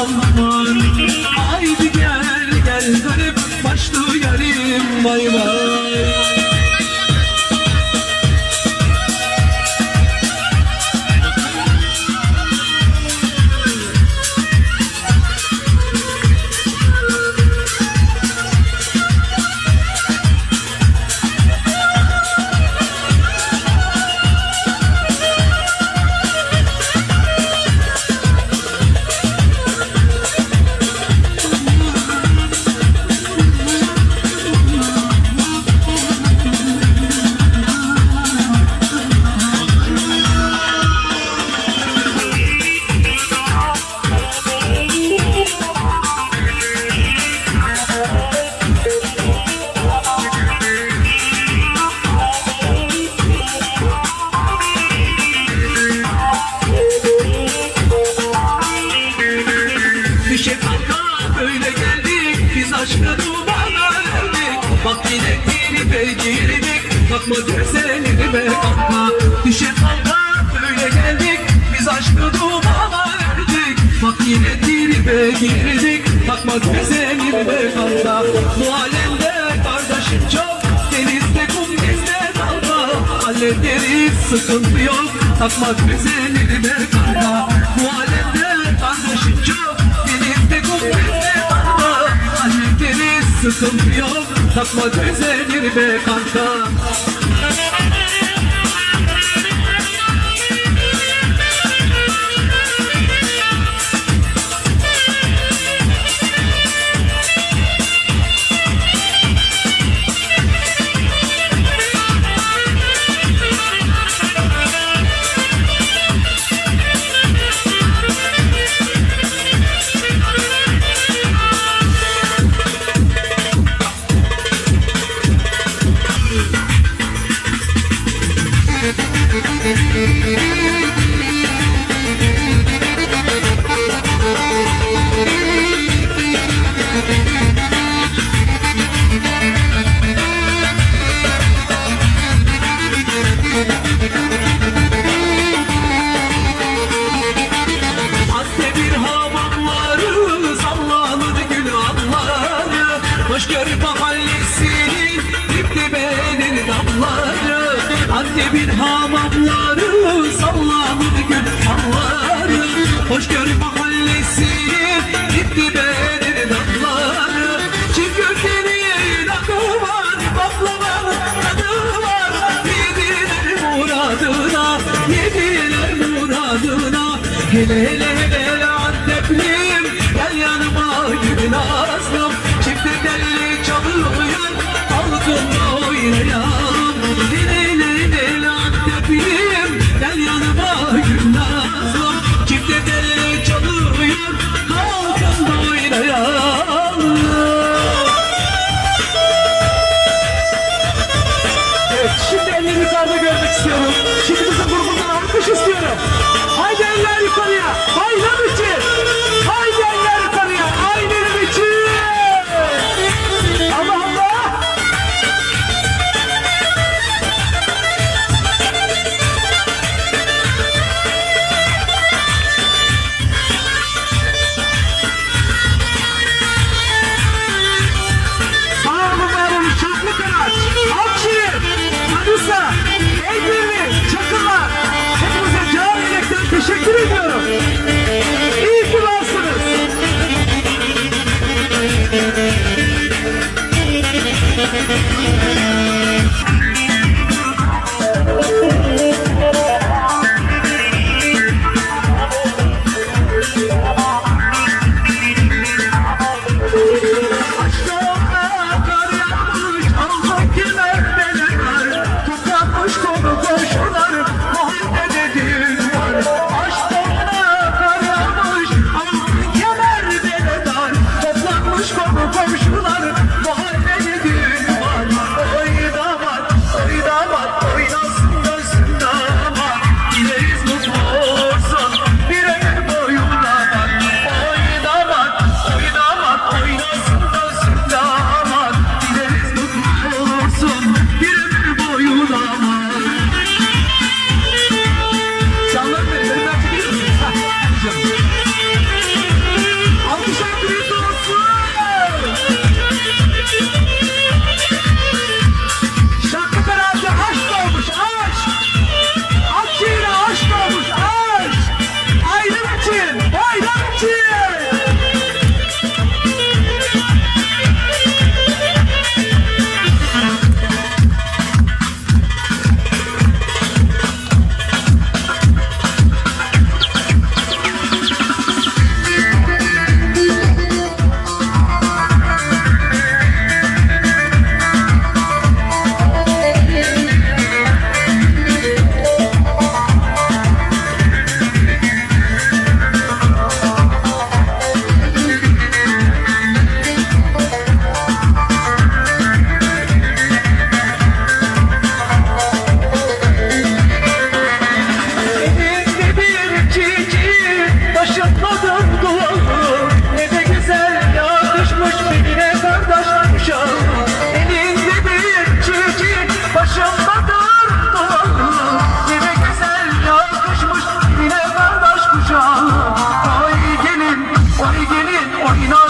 kalmam Haydi gel gel dönüp başlı yarim bay bay Yapma gözlerini be atma Düşe kalka böyle geldik. Biz aşkı dumana verdik. Bak yine tribe girdik. Takma gözlerini be atma Bu alemde kardeşim çok. Denizde kum denizde dalga. Hallederiz sıkıntı yok. Takma gözlerini be atma Bu alemde kardeşim çok. Denizde kum denizde dalga. Hallederiz sıkıntı yok. Takma düzelir be kanka. Türkiye'nin orijinal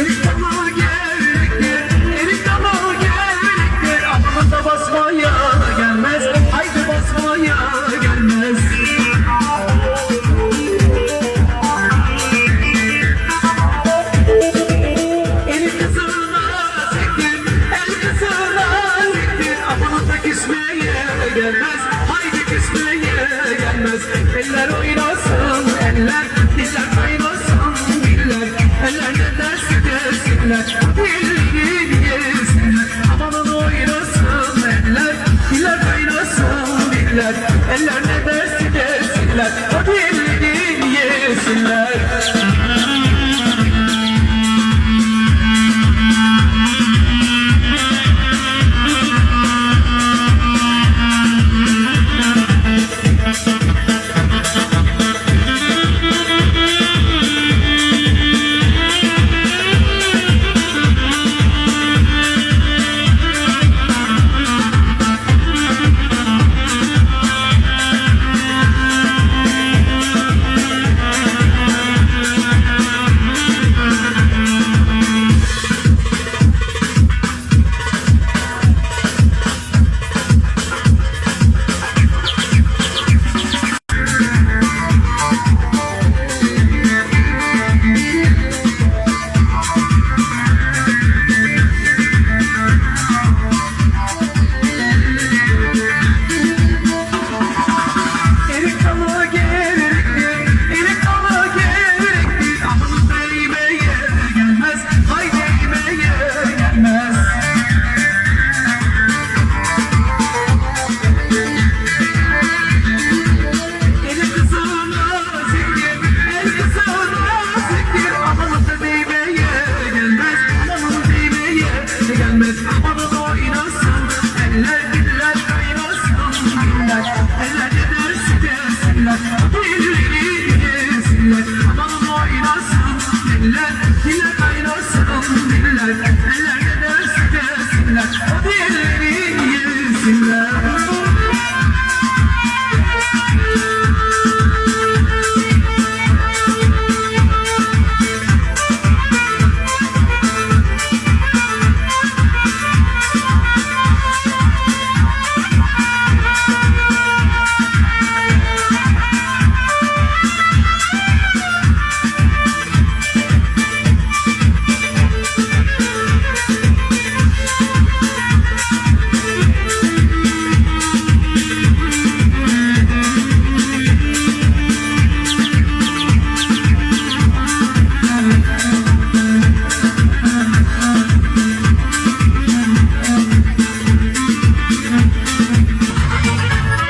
Thank you. eller Bildiğin gezler Amanın oynasın eller Diller kaynasın diller Eller